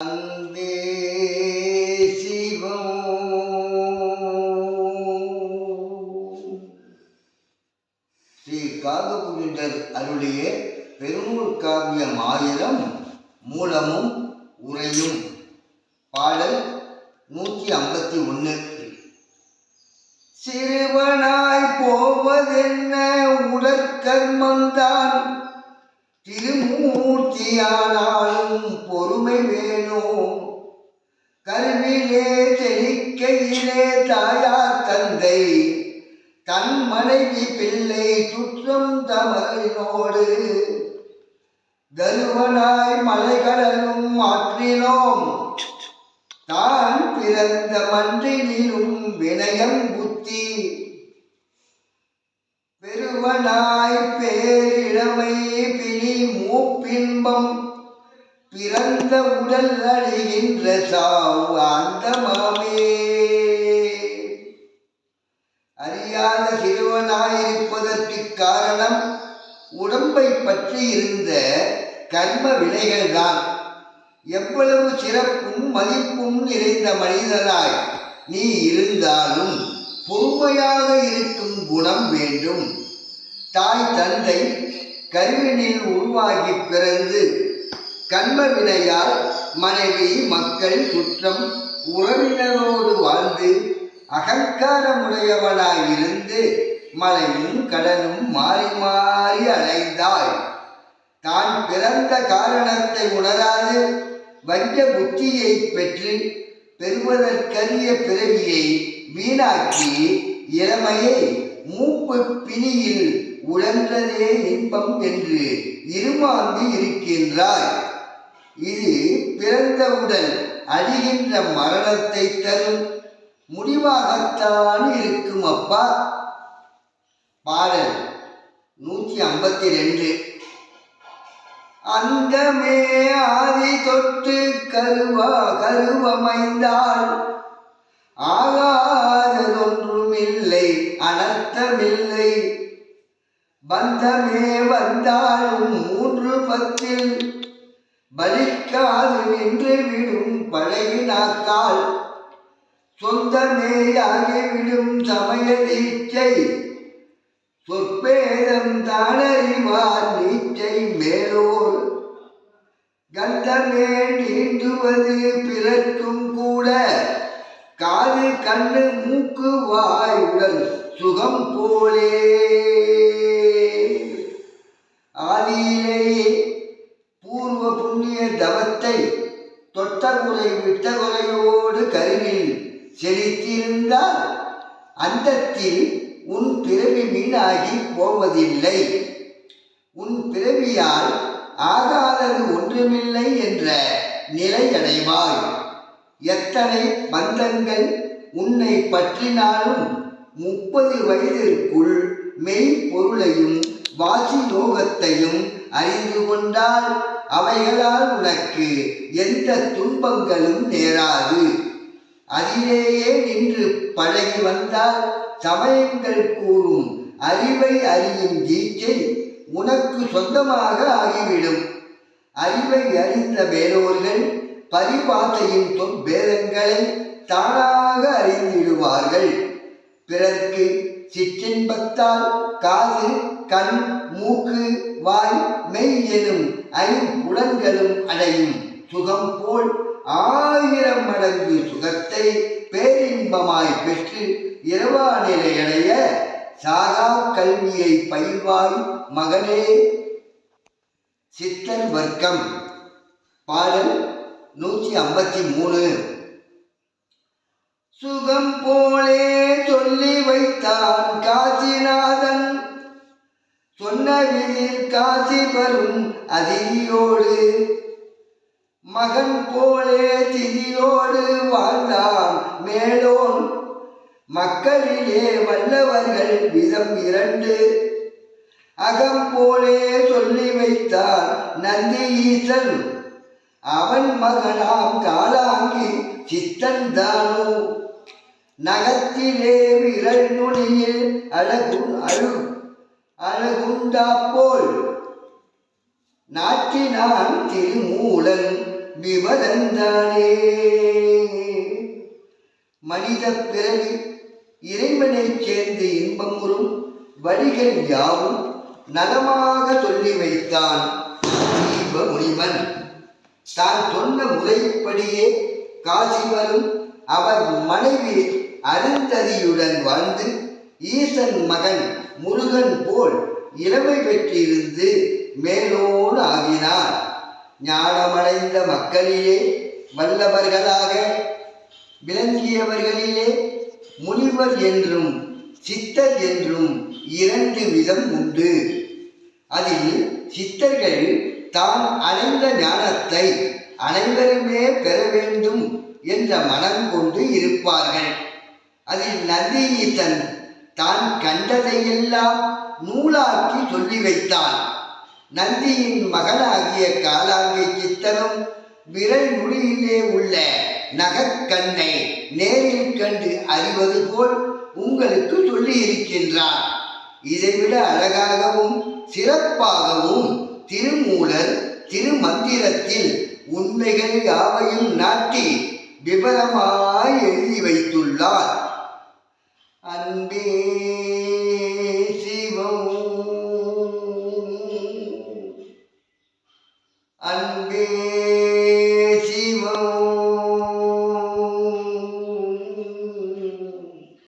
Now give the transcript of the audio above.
அன்பே ஸ்ரீ காகபுரிண்டர் அருளிய பெருமூர் காவியம் ஆயிரம் மூலமும் உரையும் பாடல் நூற்றி ஐம்பத்தி ஒன்று சிறுவனாய் போவதென்ன உடற்கர்மந்தான் திருமூர்த்தியானாலும் பொறுமை வேணும். கருவிலே தெளிக்கையிலே தாயார் தந்தை தன் மனைவி பிள்ளை சுற்றம் தமரினோடு கருவனாய் மலைகடலும் மாற்றினோம் தான் பிறந்த மன்றினிலும் வினயம் புத்தி. பெருவனாய் பேரிழமை பின்பம் பிறந்த உடல் அழிகின்ற சாவு அந்தமாமே. அறியாத சிறுவனாயிருப்பதற்கு காரணம் உடம்பை பற்றி இருந்த கர்ம வினைகள்தான். எவ்வளவு சிறப்பும் மதிப்பும் நிறைந்த மனிதனாய் நீ இருந்தாலும் பொறுமையாக இருக்கும் குணம் வேண்டும். தாய் தந்தை கருவினில் உருவாகி பிறந்து கண்ம வினையால் மனைவி மக்கள் சுற்றம் உறவினரோடு வாழ்ந்து அகங்காரமுடையவனாயிருந்து மலையும் கடலும் மாறி மாறி அலைந்தாள். தான் பிறந்த காரணத்தை உணராது வஞ்ச புத்தியை பெற்று பெறுவதற்கரிய பிறவியை வீணாக்கி இளமையை மூப்பு பிணியில் உழன்றதே இன்பம் என்று இருமாந்தி இருக்கின்றாய். இது பிறந்தவுடன் அழிகின்ற மரணத்தை தரும் முடிவாகத்தான் இருக்கும் அப்பா. பாடல் நூற்றி ஐம்பத்தி ரெண்டு அந்தமே ஆதி தொட்டு கருவா கருவமைந்தாள். இல்லை அனர்த்தமில்லை. பந்தமே வந்தாலும் மூன்று பத்தில். பலிக்காது நின்று விடும் பழகினாக்கால் சொந்தமேயாகிவிடும் சமய நீச்சை சொற்பேதம் தானறிவார் நீச்சை மேலோர். கந்தமே நீந்துவது பிறக்கும் கண்ணு மூக்கு வாய் உடல் சுகம் போலே. ஆதியிலேயே பூர்வ புண்ணிய தவத்தை தொட்டகுறை விட்டகுறையோடு கருவில் செலுத்தியிருந்தால் அந்தத்தில் உன் பிறவி வீணாகி போவதில்லை. உன் பிறவியால் ஆகாதது ஒன்றுமில்லை என்ற நிலை அடைவாய். எத்தனை பந்தங்கள் உன்னை பற்றினாலும் முப்பது வயதிற்குள் மெய்ப்பொருளையும் வாசி யோகத்தையும் அறிந்து கொண்டால் அவைகளால் உனக்கு எந்த துன்பங்களும் நேராது. அதிலேயே நின்று பழகி வந்தால் சமயங்கள் கூறும். அறிவை அறியும் கீச்சை உனக்கு சொந்தமாக ஆகிவிடும். அறிவை அறிந்த மேலோர்கள் பரிபாசையின் சொற்பேதங்களை தானாக அறிந்திடுவார்கள் பிறர்க்கு சிற்றின்பத்தால் காது கண் மூக்கு வாய் மெய் எனும் ஐம்புலன்களும் அடையும். சுகம் போல் ஆயிரம் மடங்கு சுகத்தை பேரின்பமாய் பெற்று இரவா நிலையடைய சாகா கல்வியை பயில்வாய் மகனே. சித்தன் வர்க்கம். பாடல் நூற்றி ஐம்பத்தி மூணு. சுகம் போலே சொல்லி வைத்தான் காசிநாதன். சொன்னதில் காசி வரும் அதியோடு மகன் போலே திதியோடு வாழ்ந்தான் மேலோன். மக்களிலே வல்லவர்கள் விதம் இரண்டு. அகம் போலே சொல்லி வைத்தார் நந்தி ஈசன். அவன் மகனாம் காலாங்கி சித்தன் தானோ. நகத்திலே விரல் நுனியில் அழகு அழு அழகுண்டா போல். நாட்டினான் திருமூலன் விவரந்தானே மனித பிறவி இறைவனைச் சேர்ந்து இன்பமுறும் வழிகள் யாவும் நலமாக சொல்லி வைத்தான் தீப முனிவன் தான் சொன்ன முறைப்படியே காசி வரும் அவர் மனைவி அருந்ததியுடன் வாழ்ந்து ஈசன் மகன் முருகன் போல் இளமை பெற்றிருந்து மேலோடு ஆகினார். ஞானமடைந்த மக்களிலே வல்லவர்களாக விளங்கியவர்களிலே முனிவர் என்றும் சித்தர் என்றும் இரண்டு விதம் உண்டு. அதில் சித்தர்கள் தான் அடைந்த ஞானத்தை அனைவருமே பெற வேண்டும் என்ற மனம் கொண்டு இருப்பார்கள். அதில் நந்திஈசன் தான் கண்டதையெல்லாம் நூலாக்கி சொல்லி வைத்தான். நந்தியின் மகனாகிய காலாங்கி சித்தனும் விரல் நுனியிலே உள்ள நகக்கண்ணை நேரில் கண்டு அறிவது போல் உங்களுக்கு சொல்லி இருக்கின்றார் இதைவிட அழகாகவும் சிறப்பாகவும் திருமூலர் திருமந்திரத்தில் உண்மைகள் யாவையும் நாட்டி விபரமாய் எழுதி வைத்துள்ளார். அன்பே